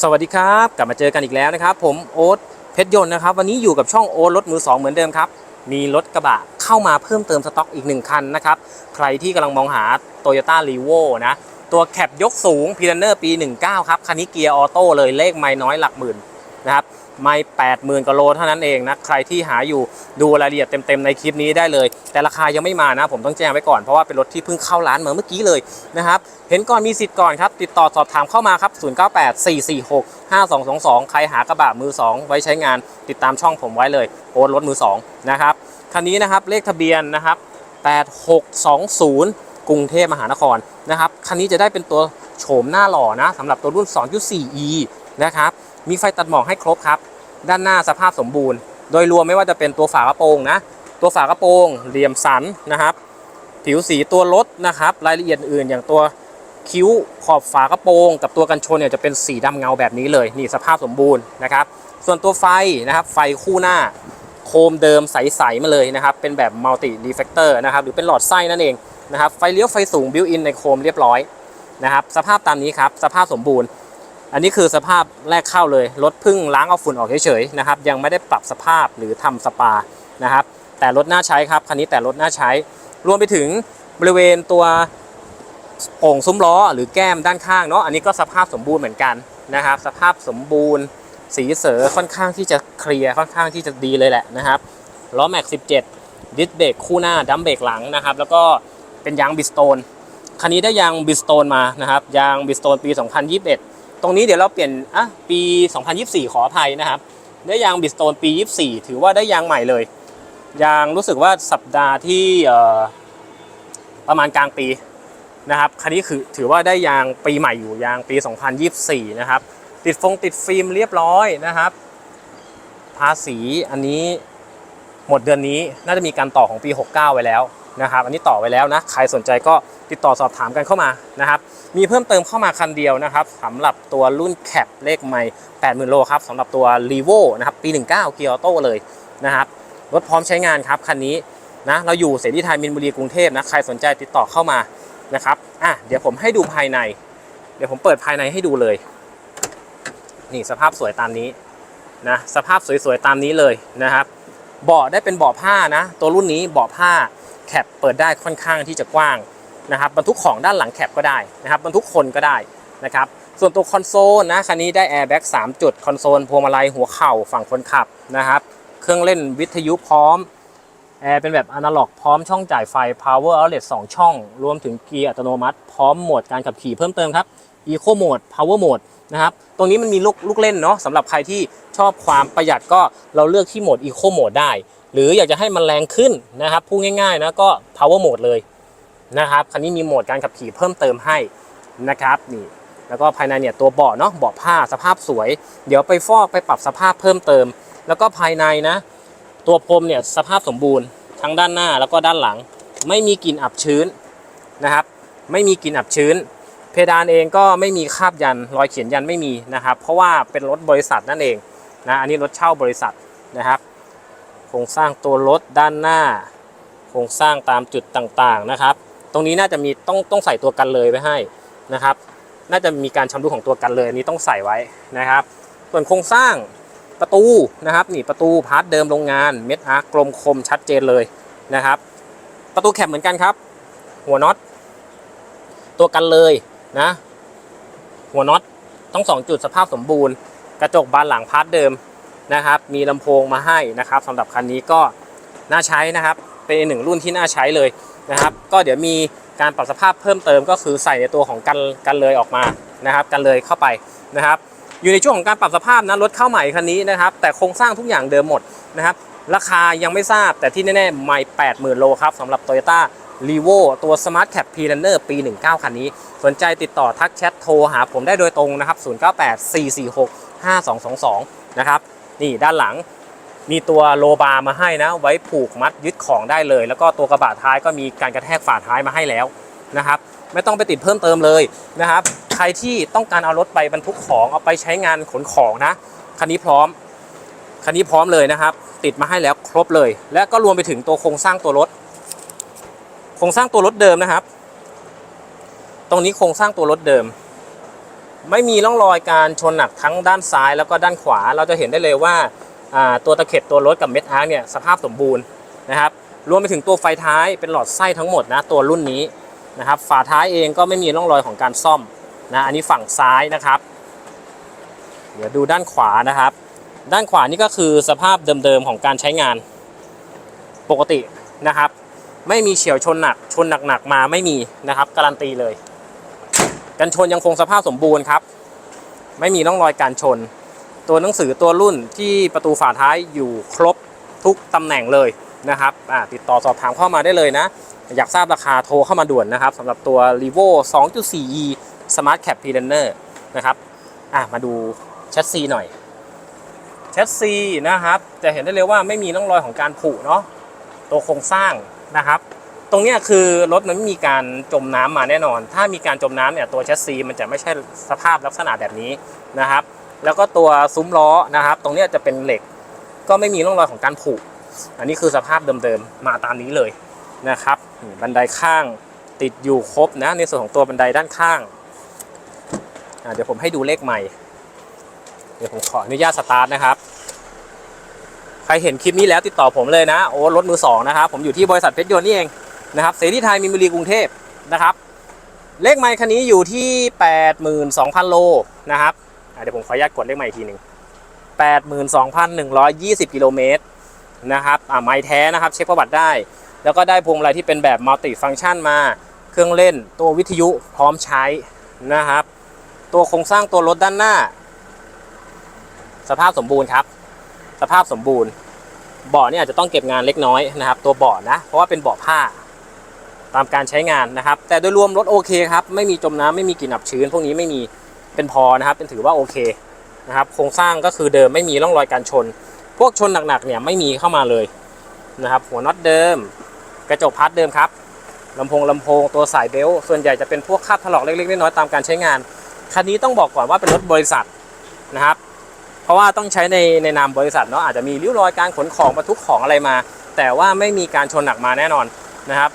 สวัสดีครับ กลับมาเจอกันอีกแล้วนะครับ ผมโอ๊ตเพชรยนต์นะครับ วันนี้อยู่กับช่องโอ๊ตรถมือสองเหมือนเดิมครับ มีรถกระบะเข้ามาเพิ่มเติมสต็อกอีกหนึ่งคันนะครับ ใครที่กำลังมองหา Toyota r e v o นะ ตัวแคปยกสูงพี p ันเนอร์ปี 19 ครับ คันนี้เกียร์ออโต้เลยเลขไม่น้อยหลักหมื่นนะครับ ไม่80,000กว่าโลเท่านั้นเองนะใครที่หาอยู่ดูรายละเอียดเต็มๆในคลิปนี้ได้เลย แต่ราคายังไม่มานะผมต้องแจ้งไว้ก่อนเพราะว่าเป็นรถที่เพิ่งเข้าร้านมาเมื่อกี้เลยนะครับเห็นก่อนมีสิทธิ์ก่อนครับติดต่อสอบถามเข้ามาครับ 098446 5222 ใครหากระบะมือ 2 ไว้ใช้งาน ติดตามช่องผมไว้เลยโอนรถมือ2นะครับคันนี้นะครับเลขทะเบียนนะครับ8620 กรุงเทพมหานครนะครับคันนี้จะได้เป็นตัวโฉมหน้าหล่อนะสำหรับตัวรุ่น 2.4e นะครับ มีไฟตัดหมอกให้ครบครับ ด้านหน้าสภาพสมบูรณ์ โดยรวมไม่ว่าจะเป็นตัวฝากระโปรงนะ ตัวฝากระโปรงเหลี่ยมสันนะครับ ผิวสีตัวรถนะครับ รายละเอียดอื่นอย่างตัวคิ้วขอบฝากระโปรง กับตัวกันชนเนี่ยจะเป็นสีดำเงาแบบนี้เลยนี่สภาพสมบูรณ์นะครับ ส่วนตัวไฟนะครับไฟคู่หน้าโคมเดิมใสๆมาเลยนะครับ เป็นแบบมัลติรีเฟกเตอร์นะครับหรือเป็นหลอดไส้นั่นเองนะครับไฟเลี้ยวไฟสูงบิวอินในโคมเรียบร้อยนะครับสภาพตามนี้ครับสภาพสมบูรณ์ อันนี้คือสภาพแรกเข้าเลยรถพึ่งล้างเอาฝุ่นออกเฉยๆนะครับ ยังไม่ได้ปรับสภาพหรือทำสปานะครับ แต่รถน่าใช้ครับคันนี้แต่รถน่าใช้ รวมไปถึงบริเวณตัวโป่งซุ้มล้อหรือแก้มด้านข้างเนาะอันนี้ก็สภาพสมบูรณ์เหมือนกันนะครับ สภาพสมบูรณ์ สีเสือค่อนข้างที่จะเคลียร์ค่อนข้างที่จะดีเลยแหละนะครับล้อแม็ก 17 ดิสเบรกคู่หน้าดัมเบรกหลังนะครับ แล้วก็เป็นยางบิสโตนคันนี้ได้ยางบิสโตนมานะครับยางบิสโตนปี 2021 ตรงนี้เดี๋ยวเราเปลี่ยนอะปี 2024 ขออภัยนะครับ ได้ยางบิสโตนปี 24 ถือว่าได้ยางใหม่เลย ยางรู้สึกว่าสัปดาห์ที่ประมาณกลางปีนะครับคันนี้คือถือว่าได้ยางปีใหม่อยู่ยางปี 2024 นะครับ ติดฟงติดฟิล์มเรียบร้อยนะครับ ภาษีอันนี้หมดเดือนนี้น่าจะมีการต่อของปี 69 ไว้แล้ว นะครับ อันนี้ต่อไว้แล้วนะ ใครสนใจก็ติดต่อสอบถามกันเข้ามานะครับ มีเพิ่มเติมเข้ามาคันเดียวนะครับสำหรับตัวรุ่นแคปเลขไม่ 80,000 โลครับสำหรับตัว r e v o นะครับปี 19 เกียร์ออโต้เลยนะครับ รถพร้อมใช้งานครับคันนี้นะเราอยู่เสรีไทยมินบุรีกรุงเทพนะใครสนใจติดต่อเข้ามานะครับอะเดี๋ยวผมให้ดูภายใน เดี๋ยวผมเปิดภายในให้ดูเลย นี่สภาพสวยตามนี้นะสภาพสวยๆตามนี้เลยนะครับเบาะได้เป็นเบาะผ้านะ ตัวรุ่นนี้เบาะผ้า แคปเปิดได้ค่อนข้างที่จะกว้างนะครับบรรทุกของด้านหลังแคปก็ได้นะครับบรรทุกคนก็ได้นะครับส่วนตัวคอนโซลนะคันนี้ได้แอร์แบ็ก3จุดคอนโซลพวงมาลัยหัวเข่าฝั่งคนขับนะครับเครื่องเล่นวิทยุพร้อมแอร์เป็นแบบอนาล็อกพร้อมช่องจ่ายไฟ power outlet 2 ช่อง รวมถึงเกียร์อัตโนมัติ พร้อมโหมดการขับขี่เพิ่มเติมครับ eco mode power mode นะครับ ตรงนี้มันมีลูกลูกเล่นเนาะสำหรับใครที่ชอบความประหยัดก็เราเลือกที่โหมด eco mode ได้ หรืออยากจะให้มันแรงขึ้นนะครับพูดง่ายๆนะก็ power mode เลยนะครับคันนี้มีโหมดการขับขี่เพิ่มเติมให้นะครับนี่แล้วก็ภายในเนี่ยตัวเบาะเนาะเบาะผ้าสภาพสวย เดี๋ยวไปฟอกไปปรับสภาพเพิ่มเติม แล้วก็ภายในนะ ตัวพรมเนี่ยสภาพสมบูรณ์ทั้งด้านหน้าแล้วก็ด้านหลัง ไม่มีกลิ่นอับชื้นนะครับ ไม่มีกลิ่นอับชื้น เพดานเองก็ไม่มีคาบยันรอยเขียนยันไม่มีนะครับ เพราะว่าเป็นรถบริษัทนั่นเองนะอันนี้รถเช่าบริษัทนะครับโครงสร้างตัวรถด้านหน้าโครงสร้างตามจุดต่างๆนะครับ ตรงนี้น่าจะมีต้องต้องใส่ตัวกันเลยไว้ให้นะครับ น่าจะมีการชำรุดของตัวกันเลยอันนี้ต้องใส่ไว้นะครับ ส่วนโครงสร้างประตูนะครับนี่ประตูพาร์ทเดิมโรงงานเม็ดอาร์กลมคมชัดเจนเลยนะครับ ประตูแคบเหมือนกันครับ หัวน็อตตัวกันเลย นะ หัวน็อตต้องสองจุดสภาพสมบูรณ์ กระจกบานหลังพาร์ทเดิมนะครับ มีลำโพงมาให้นะครับสำหรับคันนี้ก็น่าใช้นะครับ เป็นหนึ่งรุ่นที่น่าใช้เลยนะครับ ก็เดี๋ยวมีการปรับสภาพเพิ่มเติมก็คือใส่ในตัวของกันกันเลยออกมานะครับกันเลยเข้าไปนะครับ อยู่ในช่วงของการปรับสภาพนะรถเข้าใหม่คันนี้นะครับ แต่โครงสร้างทุกอย่างเดิมหมดนะครับราคายังไม่ทราบแต่ที่แน่ๆ ไม่ 80,000 โลครับสำหรับ Toyota r e v o ตัว Smart Cap p r u n n e r ปี 19 คันนี้สนใจติดต่อทักแชทโทรหาผมได้โดยตรงนะครับ 0984465222 นะครับ นี่ด้านหลังมีตัวโลบาร์มาให้นะ ไว้ผูกมัดยึดของได้เลย แล้วก็ตัวกระบะท้ายก็มีการกระแทกฝาท้ายมาให้แล้วนะครับ ไม่ต้องไปติดเพิ่มเติมเลยนะครับ ใครที่ต้องการเอารถไปบรรทุกของเอาไปใช้งานขนของนะคันนี้พร้อมคันนี้พร้อมเลยนะครับ ติดมาให้แล้วครบเลย และก็รวมไปถึงตัวโครงสร้างตัวรถ โครงสร้างตัวรถเดิมนะครับ ตรงนี้โครงสร้างตัวรถเดิม ไม่มีร่องรอยการชนหนักทั้งด้านซ้ายแล้วก็ด้านขวา เราจะเห็นได้เลยว่าตัวตะเข็บตัวรถกับเม็ดอาร์เนี่ยสภาพสมบูรณ์นะครับรวมไปถึงตัวไฟท้ายเป็นหลอดไส้ทั้งหมดนะตัวรุ่นนี้นะครับฝาท้ายเองก็ไม่มีร่องรอยของการซ่อมนะอันนี้ฝั่งซ้ายนะครับ เดี๋ยวดูด้านขวานะครับ ด้านขวานี่ก็คือสภาพเดิมๆของการใช้งานปกตินะครับ ไม่มีเฉียวชนหนักชนหนักๆมาไม่มีนะครับการันตีเลย กันชนยังคงสภาพสมบูรณ์ครับ ไม่มีร่องรอยการชน ตัวหนังสือตัวรุ่นที่ประตูฝาท้ายอยู่ครบทุกตำแหน่งเลยนะครับติดต่อสอบถามเข้ามาได้เลยนะ อยากทราบราคาโทรเข้ามาด่วนนะครับสำหรับตัว r e v o 2.4e Smart Cap p r e n e r นะครับมาดูแชสซีหน่อยแชสซีนะครับจะเห็นได้เลยว่าไม่มีร่องรอยของการผุเนาะตัวโครงสร้างนะครับ ตรงเนี้ยคือรถมันไม่มีการจมน้ำมาแน่นอน ถ้ามีการจมน้ำเนี่ยตัวแชสซีมันจะไม่ใช่สภาพลักษณะแบบนี้นะครับ แล้วก็ตัวซุ้มล้อนะครับ ตรงเนี้ยจะเป็นเหล็ก ก็ไม่มีร่องรอยของการผุอันนี้คือสภาพเดิมๆมาตามนี้เลยนะครับ บันไดข้างติดอยู่ครบนะในส่วนของตัวบันไดด้านข้างเดี๋ยวผมให้ดูเลขใหม่ เดี๋ยวผมขออนุญาตสตาร์ทนะครับ ใครเห็นคลิปนี้แล้วติดต่อผมเลยนะ โอ้รถมือสองนะครับ ผมอยู่ที่บริษัทเพชรยนต์นี่เอง นะครับเสรีไทยมีนบุรีกรุงเทพนะครับ เลขไมค์คันนี้อยู่ที่ 82,000 โลนะครับเดี๋ยวผมขออนุญาตกดเลขไมค์อีกทีหนึ่ง82,120 กิโลเมตรนะครับอ่าไม้แท้นะครับ เช็คประวัติได้ แล้วก็ได้พวงมาลัยที่เป็นแบบมัลติฟัง c t ชันมาเครื่องเล่นตัววิทยุพร้อมใช้นะครับ ตัวโครงสร้างตัวรถด้านหน้า สภาพสมบูรณ์ครับ สภาพสมบูรณ์เบาะเนี่ยอาจจะต้องเก็บงานเล็กน้อยนะครับ ตัวเบาะนะเพราะว่าเป็นเบาะผ้า ตามการใช้งานนะครับ แต่โดยรวมรถโอเคครับไม่มีจมน้ำไม่มีกลิ่นอับชื้น พวกนี้ไม่มีเป็นพอนะครับ เป็นถือว่าโอเคนะครับโครงสร้างก็คือเดิมไม่มีร่องรอยการชน พวกชนหนักๆเนี่ยไม่มีเข้ามาเลยนะครับ หัวน็อตเดิม กระจกพัดเดิมครับลำโพงลำโพงตัวสายเบลต์ส่วนใหญ่จะเป็นพวกคาบถลอกเล็กๆน้อยๆตามการใช้งานคันนี้ต้องบอกก่อนว่าเป็นรถบริษัทนะครับ เพราะว่าต้องใช้ในในนามบริษัทเนาะอาจจะมีริ้วรอยการขนของบรรทุกของอะไรมา แต่ว่าไม่มีการชนหนักมาแน่นอนนะครับ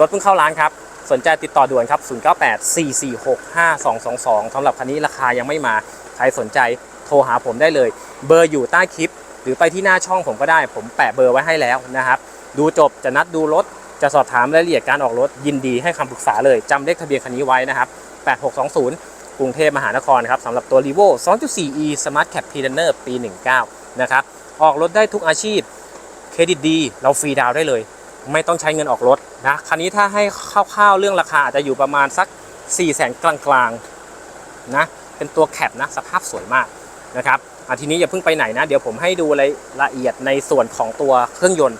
รถเพิ่งเข้าร้านครับ สนใจติดต่อด่วนครับ 0984465222สำหรับคันนี้ราคายังไม่มา ใครสนใจโทรหาผมได้เลย เบอร์อยู่ใต้คลิป หรือไปที่หน้าช่องผมก็ได้ ผมแปะเบอร์ไว้ให้แล้วนะครับ ดูจบจะนัดดูรถ จะสอบถามรายละเอียดการออกรถ ยินดีให้คำปรึกษาเลยจำเลขทะเบียนคันนี้ไว้นะครับ 8620 กรุงเทพมหานครครับสำหรับตัว r e v o 2.4e Smart Cap p r e n e r ปี 19 นะครับ ออกรถได้ทุกอาชีพ เครดิตดี เราฟรีดาวได้เลย ไม่ต้องใช้เงินออกรถ นะคันนี้ถ้าให้คร่าวๆเรื่องราคาอาจจะอยู่ประมาณสัก 4 0 0 0 0 0กลางๆนะเป็นตัวแคปนะสภาพสวยมากนะครับอะทีนี้อย่าเพิ่งไปไหนนะ เดี๋ยวผมให้ดูรายละเอียดในส่วนของตัวเครื่องยนต์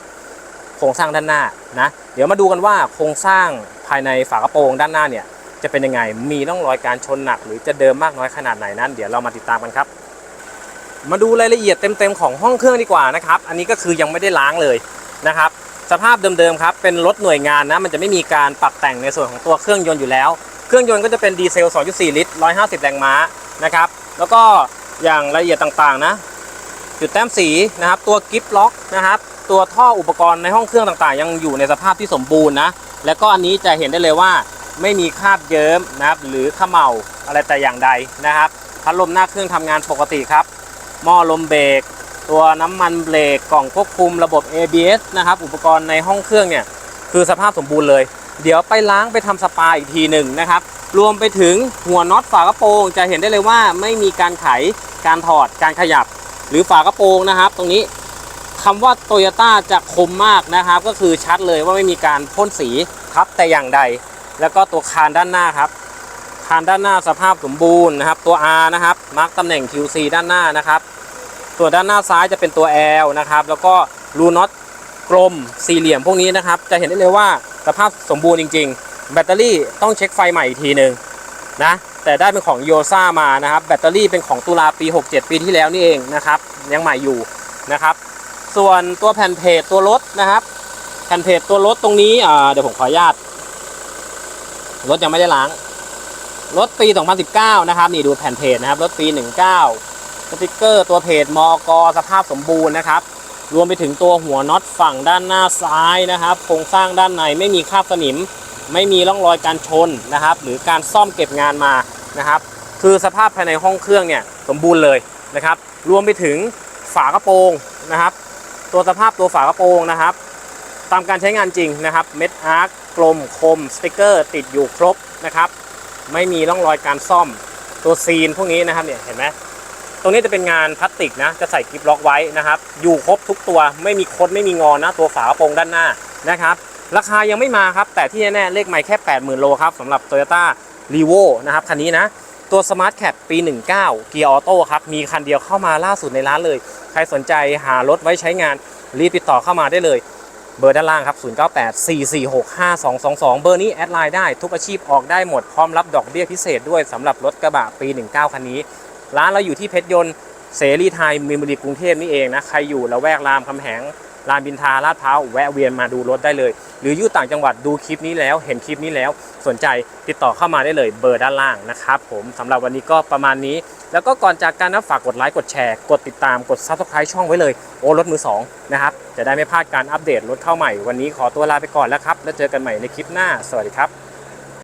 โครงสร้างด้านหน้านะเดี๋ยวมาดูกันว่าโครงสร้างภายในฝากระโปรงด้านหน้าเนี่ยจะเป็นยังไงมีร่องรอยการชนหนัก หรือจะเดิมมากน้อยขนาดไหนนั้น เดี๋ยวเรามาติดตามกันครับมาดูรายละเอียดเต็มๆของห้องเครื่องดีกว่านะครับ อันนี้ก็คือยังไม่ได้ล้างเลยนะครับ สภาพเดิมๆครับเป็นรถหน่วยงานนะมันจะไม่มีการปรับแต่งในส่วนของตัวเครื่องยนต์อยู่แล้ว เครื่องยนต์ก็จะเป็นดีเซล 2.4 ลิตร 150 แรงม้านะครับแล้วก็อย่างรายละเอียดต่างๆนะจุดแต้มสีนะครับตัวกิฟล็อกนะครับตัวท่ออุปกรณ์ในห้องเครื่องต่างๆ ยังอยู่ในสภาพที่สมบูรณ์นะแล้วก็อันนี้จะเห็นได้เลยว่าไม่มีคราบเยิ้มนะครับหรือขม่าอะไรแต่อย่างใดนะครับพัดลมหน้าเครื่องทำงานปกติครับหม้อลมเบรก ตัวน้ำมันเบรกกล่องควบคุมระบบ ABS นะครับอุปกรณ์ในห้องเครื่องเนี่ยคือสภาพสมบูรณ์เลย เดี๋ยวไปล้างไปทำสปาอีกทีหนึ่งนะครับรวมไปถึงหัวน็อตฝากระโปรง จะเห็นได้เลยว่าไม่มีการไขการถอดการขยับ หรือฝากระโปรงนะครับ ตรงนี้คำว่าโตโยต้าจะคมมากนะครับ ก็คือชัดเลยว่าไม่มีการพ่นสีทับแต่อย่างใด แล้วก็ตัวคานด้านหน้าครับ คานด้านหน้าสภาพสมบูรณ์นะครับ ตัว R นะครับมาร์กตำแหน่ง QC ด้านหน้านะครับ ส่วนด้านหน้าซ้ายจะเป็นตัว L นะครับ แล้วก็รูน็อตกลมสี่เหลี่ยมพวกนี้นะครับ จะเห็นได้เลยว่าสภาพสมบูรณ์จริง ๆ แบตเตอรี่ต้องเช็คไฟใหม่อีกทีหนึ่งนะ แต่ได้เป็นของโยซ่ามานะครับ แบตเตอรี่เป็นของตุลาปี 67 ปีที่แล้วนี่เองนะครับ ยังใหม่อยู่นะครับ ส่วนตัวแผ่นเพจตัวรถนะครับ แผ่นเพจตัวรถตรงนี้เดี๋ยวผมขออนุญาต รถยังไม่ได้ล้าง รถปี 2019 นะครับ นี่ดูแผ่นเพจนะครับ รถปี 19 สติกเกอร์ตัวเพจมอกสภาพสมบูรณ์นะครับ รวมไปถึงตัวหัวน็อตฝั่งด้านหน้าซ้ายนะครับ โครงสร้างด้านในไม่มีคราบสนิม ไม่มีร่องรอยการชนนะครับ หรือการซ่อมเก็บงานมานะครับ คือสภาพภายในห้องเครื่องเนี่ยสมบูรณ์เลยนะครับ รวมไปถึงฝากระโปรงนะครับ ตัวสภาพตัวฝากระโปรงนะครับ ตามการใช้งานจริงนะครับ เม็ดอาร์คกลมคมสติกเกอร์ ติดอยู่ครบนะครับ ไม่มีร่องรอยการซ่อมตัวซีนพวกนี้นะครับเนี่ยเห็นไหม รงนี้จะเป็นงานพลาสติกนะ จะใส่กิฟล็อกไว้นะครับ อยู่ครบทุกตัว ไม่มีคดไม่มีงอนนะ ตัวฝากระโปรงด้านหน้านะครับ ราคายังไม่มาครับ แต่ที่แน่ๆเลขไม่แค่ 80,000 โลครับสำหรับ Toyota r e v o นะครับคันนี้นะ ตัว Smart Cat ปี 19 เกียร์ออโต้ครับ มีคันเดียวเข้ามาล่าสุดในร้านเลย ใครสนใจหารถไว้ใช้งานรีบติดต่อเข้ามาได้เลยเบอร์ด้านล่างครับ 0984465222 เบอร์นี้แอดไลน์ได้ทุกอาชีพออกได้หมด พร้อมรับดอกเบี้ยพิเศษด้วยสำหรับรถกระบะปี 19 คันนี้ ร้านเราอยู่ที่เพชรยนต์เสรีไทยมีนบุรีกรุงเทพนี่เองนะ ใครอยู่ละแวกรามคำแหงรามบินทาลาดพร้าวแวะเวียนมาดูรถได้เลย หรืออยู่ต่างจังหวัดดูคลิปนี้แล้ว เห็นคลิปนี้แล้วสนใจติดต่อเข้ามาได้เลยเบอร์ด้านล่างนะครับผมสำหรับวันนี้ก็ประมาณนี้ แล้วก็ก่อนจากการนะฝากกดไลค์กดแชร์ กดติดตามกด subscribe ช่องไว้เลยโอรถมือสองนะครับจะได้ไม่พลาดการอัปเดตรถเข้าใหม่วันนี้ขอตัวลาไปก่อนแล้วครับแล้วเจอกันใหม่ในคลิปหน้าสวัสดีครับ